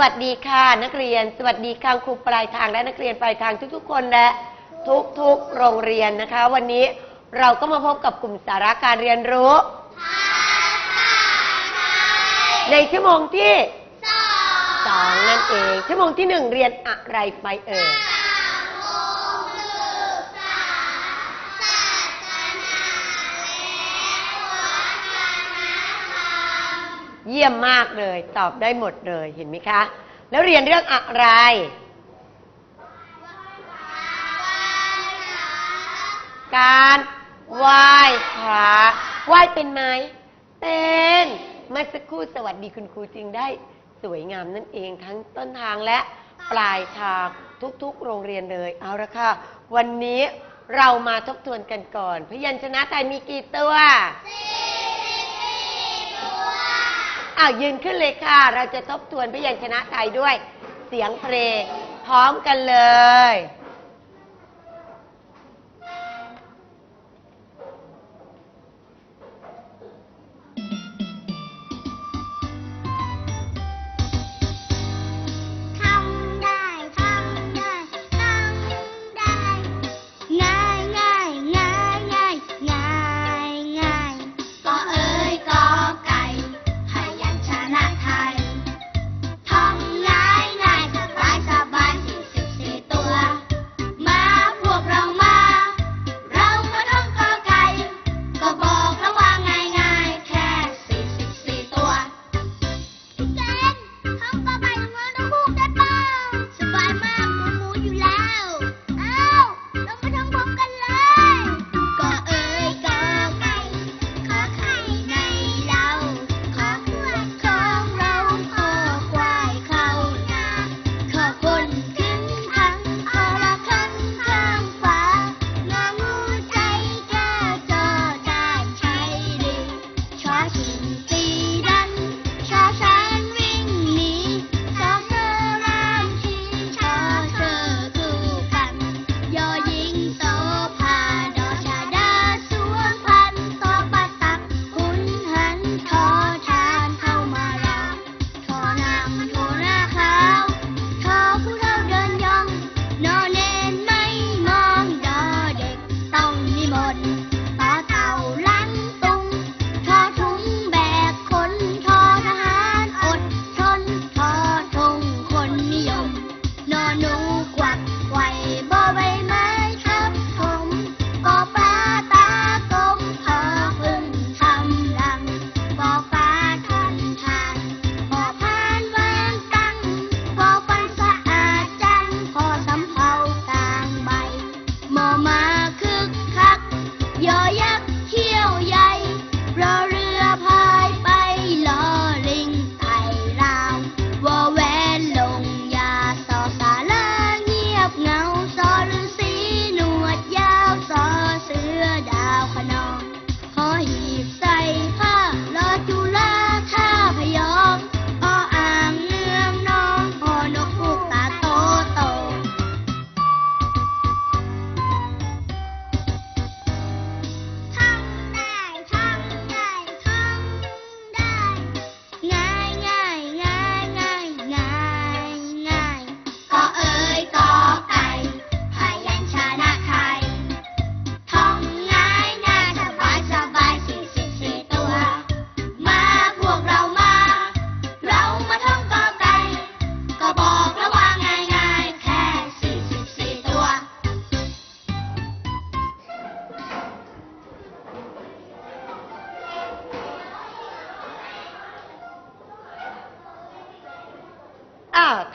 วัสดีค่ะ นักเรียน สวัสดีค่ะครูปลายทางและนักเรียนปลายทางทุกๆ คนและทุกๆโรงเรียนนะคะ วันนี้เราก็มาพบกับกลุ่มสาระการเรียนรู้ ในชั่วโมงที่สองนั่นเอง ชั่วโมงที่หนึ่งเรียนอะไรไปเอ่ย เยี่ยมมากเลย ตอบได้หมดเลยเห็นไหมคะ แล้วเรียนเรื่องอะไร การไหว้พระไหว้เป็นไหมเป็นเมื่อสักครู่สวัสดีคุณครูจึงได้สวยงามนั่นเองทั้งต้นทางและปลายทางทุกๆ โรงเรียนเลย เอาละค่ะ วันนี้เรามาทบทวนกันก่อน พยัญชนะไทยมีกี่ตัว อ้าวยืนขึ้นเลยค่ะ เราจะทบทวนพยัญชนะไทยด้วย เสียงเพลงพร้อมกันเลย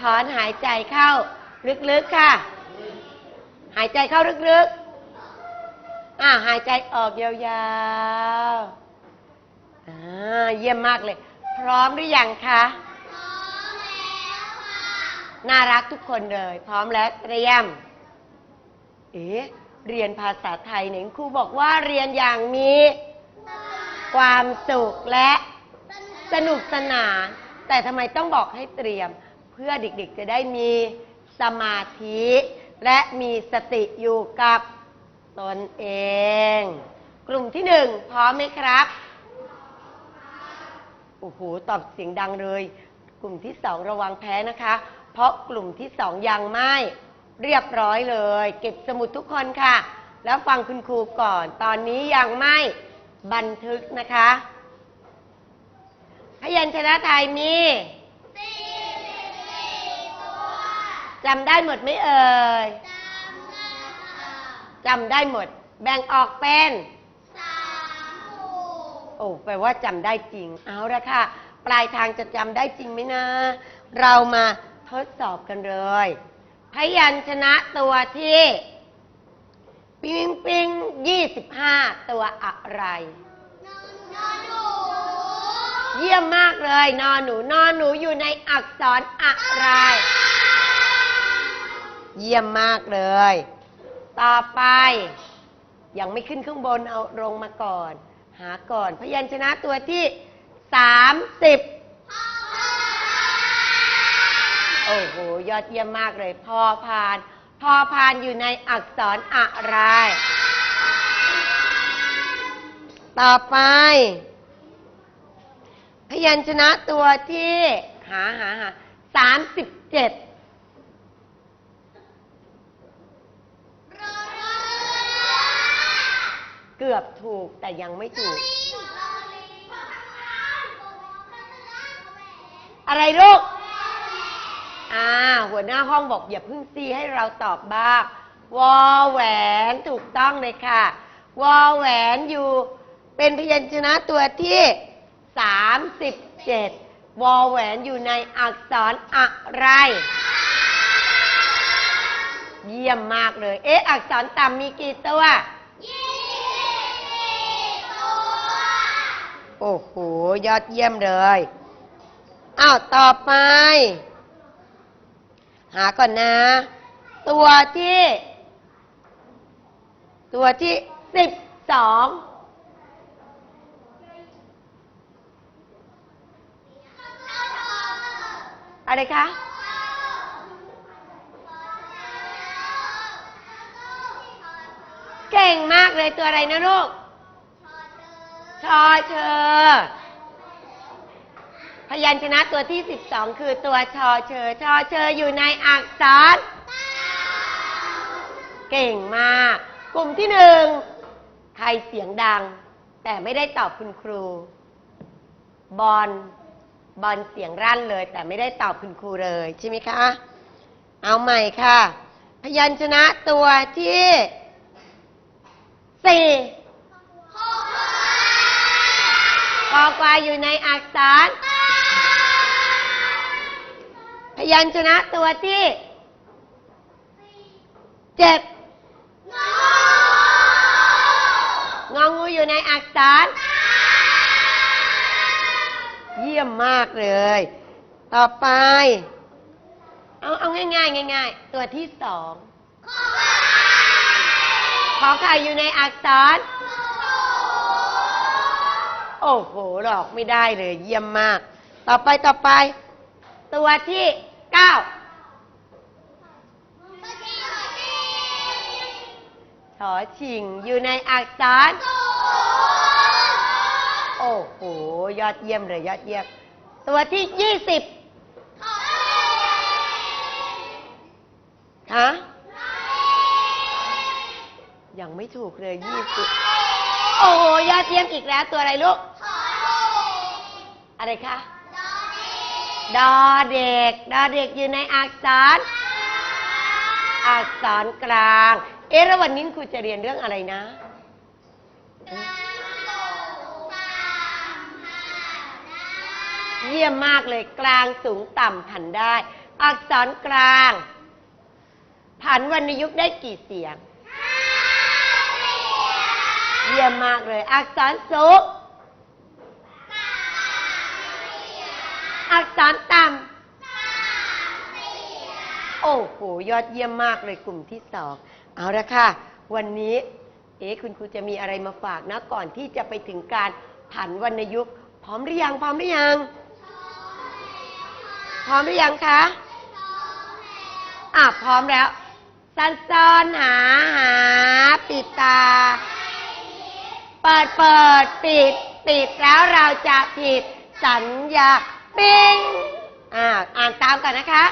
ถอนหายใจเข้า ลึกๆค่ะ หายใจเข้าลึกๆอ่าหายใจออกยาวๆอ่าเยี่ยมมากเลย พร้อมหรือยังคะน่ารักทุกคนเลย พร้อมแล้วเตรียม เอ๊ะเรียนภาษาไทยเนี่ยครูบอกว่าเรียนอย่างมี ความสุขและสนุกสนาน แต่ทำไมต้องบอกให้เตรียมเพื่อเด็กๆจะได้มีสมาธิ และมีสติอยู่กับตนเอง กลุ่มที่หนึ่งพร้อมไหมครับโอ้โหตอบเสียงดังเลย กลุ่มที่สองระวังแพ้นะคะ เพราะกลุ่มที่สองยังไม่เรียบร้อยเลย เก็บสมุดทุกคนค่ะ แล้วฟังคุณครูก่อน ตอนนี้ยังไม่บันทึกนะคะ พยัญชนะไทยมี จำได้หมดไหมเอ่ยจำได้หมด แบ่งออกเป็นโอ้แปลว่าจำได้จริง เอาละค่ะ ปลายทางจะจำได้จริงไหมนะ เรามาทดสอบกันเลย พยัญชนะตัวที่ ปิงปิงยี่สิบห้าตัวอะไร เยี่ยมมากเลย นอนหนู นอนหนูอยู่ในอักษรอะไร เยี่ยมมากเลย ต่อไปยังไม่ขึ้นข้างบนเอาลงมาก่อน หาก่อนพยัญชนะตัวที่สามสิบโอ้โห ยอดเยี่ยมมากเลย พอพาน พอพานอยู่ในอักษรอะไร ต่อไป พยัญชนะตัวที่ หาหาหาสามสิบเจ็ด เกือบถูกแต่ยังไม่ถูก อะไรลูก อ่า หัวหน้าห้องบอกอย่าเพึ่งซีให้เราตอบบ้างวอแหวนถูกต้องเลยค่ะ วอแหวนอยู่ เป็นพยัญชนะตัวที่ 37 วอแหวนอยู่ในอักษรอะไร เยี่ยมมากเลย เอ๊ะ อักษรต่ำมีกี่ตัว โอ้โห ยอดเยี่ยมเลยอ้าวต่อไป หาก่อนนะ ตัวที่ ตัวที่สิบสองอะไรคะเก่งมากเลยตัวอะไรนะลูก ชอเชอ พยัญชนะตัวที่ 12 คือตัวชอเชอ ชอเชออยู่ในอักษร เก่งมาก กลุ่มที่หนึ่ง ใครเสียงดัง แต่ไม่ได้ตอบคุณครู บอล บอลเสียงรั่นเลย แต่ไม่ได้ตอบคุณครูเลย ใช่ไหมคะ เอาใหม่ค่ะ พยัญชนะตัวที่สี่ กอกวาอยู่ในอักษร พยัญชนะตัวที่เจ็ดงองูอยู่ในอักษร เยี่ยมมากเลย ต่อไป เอาเอาง่ายๆง่าย ๆ ตัวที่สองขอไข่อยู่ในอักษร โอ้โหหลอกไม่ได้เลย เยี่ยมมาก ต่อไปต่อไป ตัวที่เก้าชอชิงอยู่ในอักษรโอ้โห ยอดเยี่ยมเลย ยอดเยี่ยม ตัวที่ยี่สิบฮะยังไม่ถูกเลยยี่สิบ โอ้โหยอดเยี่ยมอีกแล้วตัวอะไรลูก อะไรคะ ดอเด็ก ดอเด็กอยู่ในอักษร อักษรกลาง เอ๊ะแล้ววันนี้ครูจะเรียนเรื่องอะไรนะ เยี่ยมมากเลยกลางสูงต่ำผันได้ อักษรกลาง ผันวรรณยุกต์ได้กี่เสียง เยี่ยมมากเลย อักษรสูงอักษรต่ำโอ้โห ยอดเยี่ยมมากเลยกลุ่มที่สอง เอาละค่ะ วันนี้ เอ๊ะคุณครูจะมีอะไรมาฝากนะ ก่อนที่จะไปถึงการผันวรรณยุกต์ พร้อมหรือยัง พร้อมหรือยัง พร้อมหรือยังคะอะพร้อมแล้วสันซอนหาหา ปิดตา เปิดเปิดปิดปิดแล้วเราจะผิดสัญญาปิงอ่าอ่านตามกันนะคะ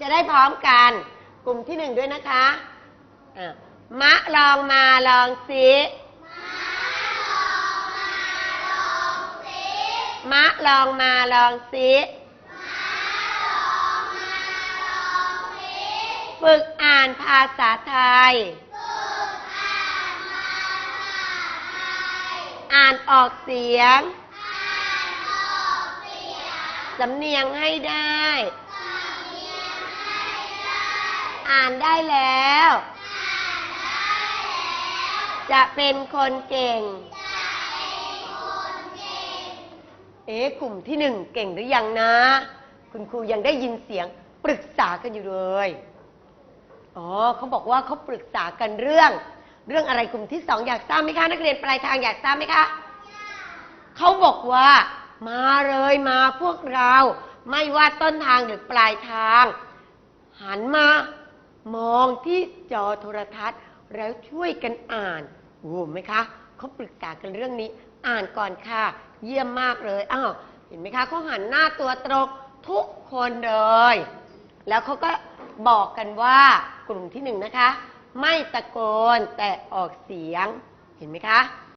จะได้พร้อมกันกลุ่มที่หนึ่งด้วยนะคะอ่ามะลองมาลองสิมะลองมาลองสิฝึกอ่านภาษาไทย อ่านออกเสียง สำเนียงให้ได้ อ่านได้แล้ว จะเป็นคนเก่ง เอ๊ะกลุ่มที่หนึ่งเก่งหรือยังนะ คุณครูยังได้ยินเสียงปรึกษากันอยู่เลย อ๋อเขาบอกว่าเขาปรึกษากันเรื่อง เรื่องอะไรกลุ่มที่สองอยากทราบไหมคะ นักเรียนปลายทางอยากทราบไหมคะเขาบอกว่า มาเลยมาพวกเรา ไม่ว่าต้นทางหรือปลายทาง หันมามองที่จอโทรทัศน์ แล้วช่วยกันอ่านโอ้ไหมคะเขาปรึกษากันเรื่องนี้ อ่านก่อนค่ะ เยี่ยมมากเลยอ้าวเห็นไหมคะเขาหันหน้าตัวตรงทุกคนเลย แล้วเขาก็บอกกันว่ากลุ่มที่หนึ่งนะคะ ไม่ตะโกนแต่ออกเสียงเห็นไหมคะ